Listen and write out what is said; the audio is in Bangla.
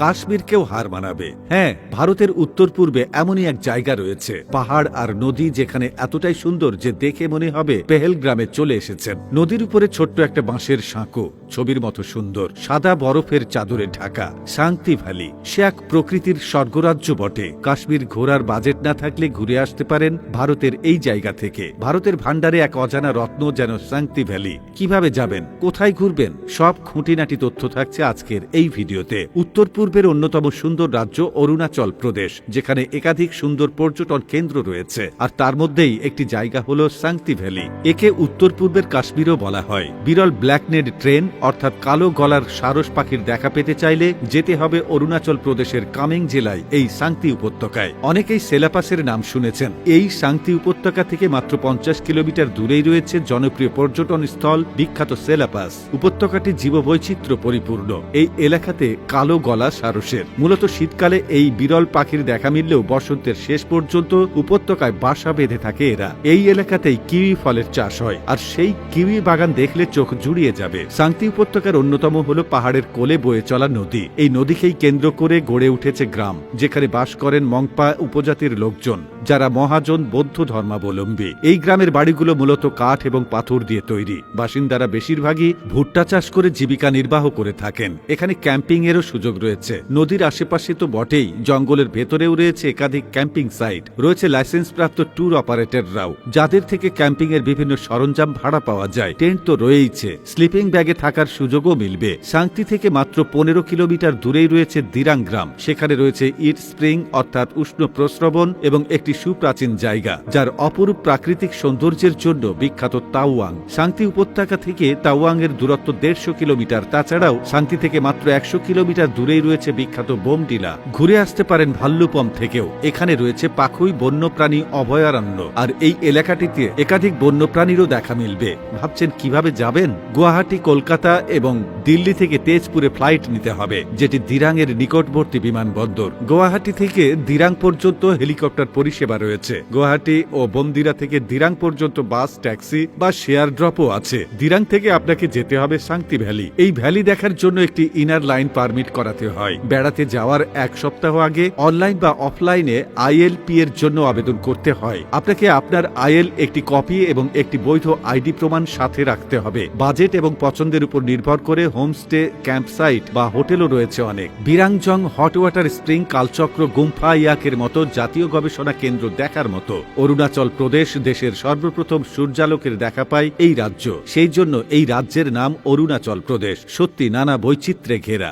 কাশ্মীরকেও হার মানাবে। হ্যাঁ ভারতের উত্তর পূর্বে এমনই এক জায়গা রয়েছে। পাহাড় আর নদী যেখানে এতটাই সুন্দর যে দেখে মনে হবে পেহেলগ্রামে চলে এসেছেন। নদীর উপরে ছোট্ট একটা বাঁশের সাঁকো, ছবির মতো সুন্দর। সাদা বরফের চাদরে ঢাকা, শান্তি ভ্যালি। সে এক প্রকৃতির স্বর্গরাজ্য বটে। কাশ্মীর ঘোরার বাজেট না থাকলে ঘুরে আসতে পারেন ভারতের এই জায়গা থেকে। ভারতের ভান্ডারে এক অজানা রত্ন যেন শান্তি ভ্যালি। কীভাবে যাবেন? কোথায় ঘুরবেন? সব খুঁটিনাটি তথ্য থাকছে আজকের এই ভিডিওতে। উত্তর পূর্বের অন্যতম সুন্দর রাজ্য অরুণাচল প্রদেশ, যেখানে একাধিক সুন্দর পর্যটন কেন্দ্র রয়েছে, আর তার মধ্যেই একটি জায়গা হল শান্তি ভ্যালি। একে উত্তর পূর্বের কাশ্মীরও বলা হয়। বিরল ব্ল্যাকনেড ট্রেন, অর্থাৎ কালো গলার সারস পাখির দেখা পেতে চাইলে যেতে হবে অরুণাচল প্রদেশের কামেং জেলায়, এই শান্তি উপত্যকায়। অনেকেই সেলাপাসের নাম শুনেছেন। এই শান্তি উপত্যকা থেকে মাত্র পঞ্চাশ কিলোমিটার দূরেই রয়েছে জনপ্রিয় পর্যটন স্থল, বিখ্যাত সেলাপাস। উপত্যকাটি জীববৈচিত্র্য পরিপূর্ণ। এই এলাকাতে কালো গলা সারসের। মূলত শীতকালে এই বিরল পাখির দেখা মিললেও বসন্তের শেষ পর্যন্ত উপত্যকায় বাসা বেঁধে থাকে এরা। এই এলাকাতেই কিউই ফলের চাষ হয়, আর সেই কিউই বাগান দেখলে চোখ জুড়িয়ে যাবে। শান্তি উপত্যকার অন্যতম হল পাহাড়ের কোলে বয়ে চলা নদী। এই নদীকেই কেন্দ্র করে গড়ে উঠেছে গ্রাম, যেখানে বাস করেন মংপা উপজাতির লোকজন। যারা মহাজন বৌদ্ধ ধর্মাবলম্বী। এই গ্রামের বাড়িগুলো মূলত কাঠ এবং পাথর দিয়ে তৈরি। বাসিন্দারা বেশিরভাগই ভুট্টা চাষ করে জীবিকা নির্বাহ করে থাকেন। এখানে ক্যাম্পিং এরও সুযোগ রয়েছে। নদীর আশেপাশে তো বটেই, জঙ্গলের ভেতরেও রয়েছে একাধিক ক্যাম্পিং সাইট। রয়েছে লাইসেন্সপ্রাপ্ত ট্যুর অপারেটররাও। যাদের থেকে ক্যাম্পিং এর বিভিন্ন সরঞ্জাম ভাড়া পাওয়া যায়। টেন্ট তো রয়েইছে। স্লিপিং ব্যাগে থাকার সুযোগও মিলবে। শান্তি থেকে মাত্র পনেরো কিলোমিটার দূরেই রয়েছে দিরাং গ্রাম। সেখানে রয়েছে ইট স্প্রিং, অর্থাৎ উষ্ণ প্রস্রবণ এবং একটি সুপ্রাচীন জায়গা, যার অপরূপ প্রাকৃতিক সৌন্দর্যের জন্য বিখ্যাত তাওয়াং। শান্তি উপত্যকা থেকে তাওয়াং এর দূরত্ব দেড়শো কিলোমিটার, তাছাড়াও শান্তি থেকে মাত্র একশো কিলোমিটার দূরেই রয়েছে বিখ্যাত বোমডিলা। ঘুরে আসতে পারেন ভাল্লুপম থেকেও, এখানে রয়েছে পাখুই বন্যপ্রাণী অভয়ারণ্য। আর এই এলাকাটিতে একাধিক বন্যপ্রাণীরও দেখা মিলবে। ভাবছেন কীভাবে যাবেন? গুয়াহাটি, কলকাতা এবং দিল্লি থেকে তেজপুরে ফ্লাইট নিতে হবে, যেটি দিরাংয়ের নিকটবর্তী বিমানবন্দর। গুয়াহাটি থেকে দিরাং পর্যন্ত হেলিকপ্টার পরিষেবা রয়েছে। গুয়াহাটি ও বন্দিরা থেকে দিরাং পর্যন্ত বাস, ট্যাক্সি বা শেয়ার ড্রপও আছে। দিরাং থেকে আপনাকে যেতে হবে শান্তি ভ্যালি। এই ভ্যালি দেখার জন্য একটি ইনার লাইন পারমিট করাতে হয়। বেড়াতে যাওয়ার এক সপ্তাহ আগে অনলাইন বা অফলাইনে আইএলপি এর জন্য আবেদন করতে হয়। আপনাকে আপনার আইএল একটি কপি এবং একটি বৈধ আইডি প্রমাণ সাথে রাখতে হবে। বাজেট এবং পছন্দের উপর নির্ভর করে হোমস্টে, ক্যাম্পসাইট বা হোটেলও রয়েছে অনেক। বিরাংজং হট ওয়াটার স্প্রিং, কালচক্র, গুম্ফা, ইয়াকের মতো জাতীয় গবেষণা কেন্দ্র দেখার মতো। অরুণাচল প্রদেশ দেশের সর্বপ্রথম সূর্যালোকের দেখা পায় এই রাজ্য। সেই জন্য এই রাজ্যের নাম অরুণাচল প্রদেশ। সত্যি নানা বৈচিত্র্যে ঘেরা।